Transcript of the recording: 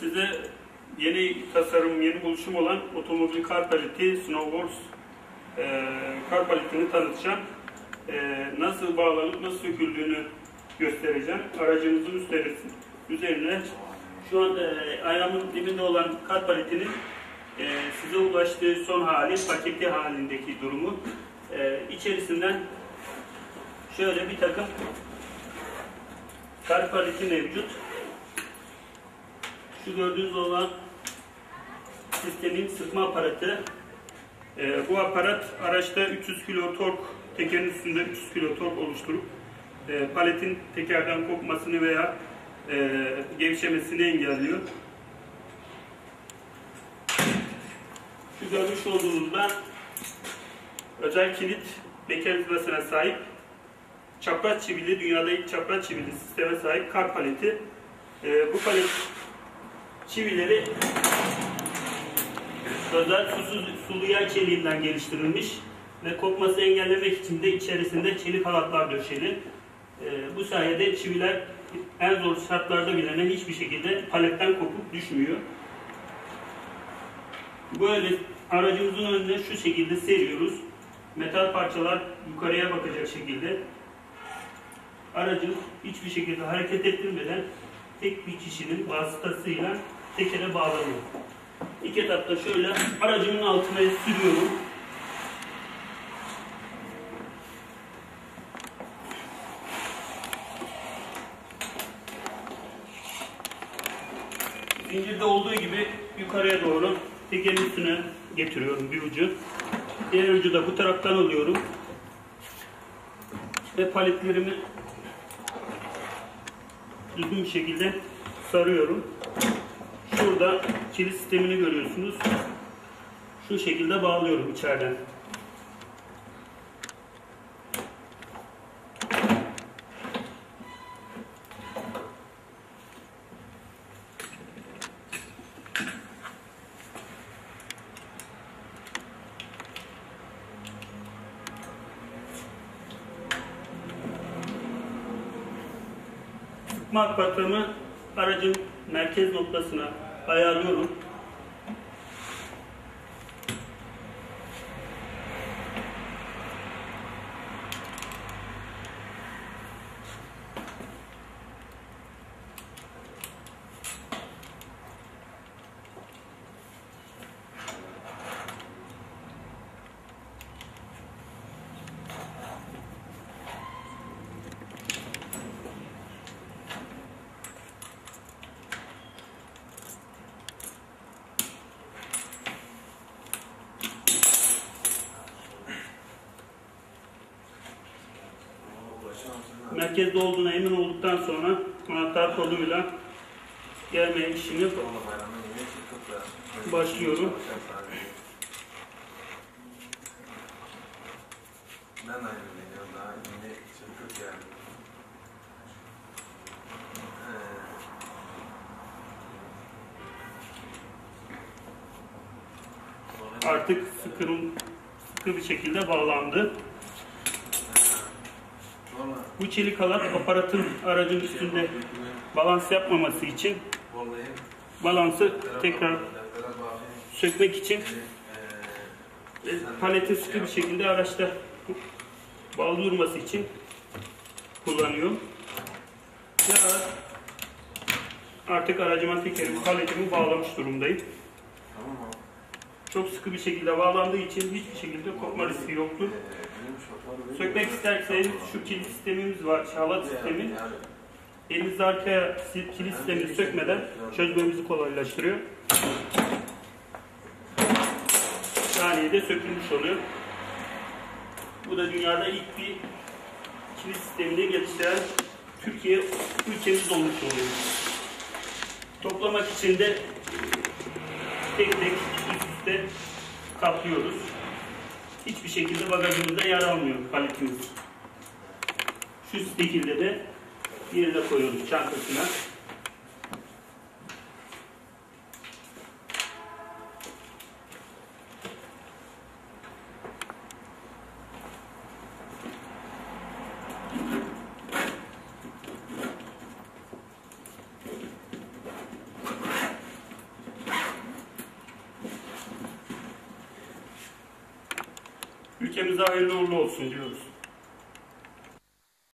size yeni tasarım, yeni oluşum olan otomobil kar paleti Snowboards e, kar paletini tanıtacağım. E, nasıl bağlanıp nasıl söküldüğünü göstereceğim. Aracınızın üzerine, üzerine şu an e, ayağımın dibinde olan kar paletinin e, size ulaştığı son hali, paketi halindeki durumu. E, içerisinden şöyle bir takım kar paleti mevcut. Şu gördüğünüz olan sistemin sıkma aparatı. Ee, bu aparat araçta 300 kilo tork, tekerin üstünde 300 kilo tork oluşturup e, paletin tekerden kopmasını veya e, gevşemesini engelliyor. Şu görmüş olduğunuzda özel kilit mekanizmasına sahip çapraz çivili, dünyada ilk çapraz çivili sisteme sahip kar paleti. E, bu palet çivileri özel susuz, sulu yay çeliğinden geliştirilmiş ve kopması engellemek için de içerisinde çelik halatlar döşeli. E, bu sayede çiviler en zor şartlarda bile hiçbir şekilde paletten kopup düşmüyor. Böyle aracımızın önüne şu şekilde seriyoruz. Metal parçalar yukarıya bakacak şekilde. Aracın hiçbir şekilde hareket ettirmeden tek bir kişinin vasıtasıyla tekere bağlanıyor. İlk etapta şöyle aracımın altına sürüyorum. Zincirde olduğu gibi yukarıya doğru tekerin üstüne getiriyorum bir ucu. Diğer ucu da bu taraftan alıyorum. Ve paletlerimi düzgün şekilde sarıyorum. Şurada kilit sistemini görüyorsunuz. Şu şekilde bağlıyorum içeriden. Sıkma akvatamı aracın merkez noktasına 哎呀，都。Merkezde olduğuna emin olduktan sonra anahtar koluyla gelme işini başlıyorum. Ben. Artık sıkı, sıkı bir şekilde bağlandı. Bu çelik halat aparatın aracın üstünde balans yapmaması için balansı tekrar sökmek için ve paleti sıkı bir şekilde araçta bağlı durması için kullanıyor. Ve artık aracıma tekerimi, paletimi bağlamış durumdayım. Çok sıkı bir şekilde bağlandığı için hiçbir şekilde kopma riski yoktur. Sökmek isterseniz şu kilit sistemimiz var, şalat sistemi. Elinizde arkaya kilit sistemini sökmeden çözmemizi kolaylaştırıyor. Saniyede sökülmüş oluyor. Bu da dünyada ilk bir kilit sistemini geliştiren Türkiye ülkemiz olmuş oluyor. Toplamak için de tek tek üste kaplıyoruz hiçbir şekilde bagajımızda yer almıyor paletimiz. Şu şekilde de yerine koyuyoruz çantasına. Ülkemize hayırlı uğurlu olsun diyoruz.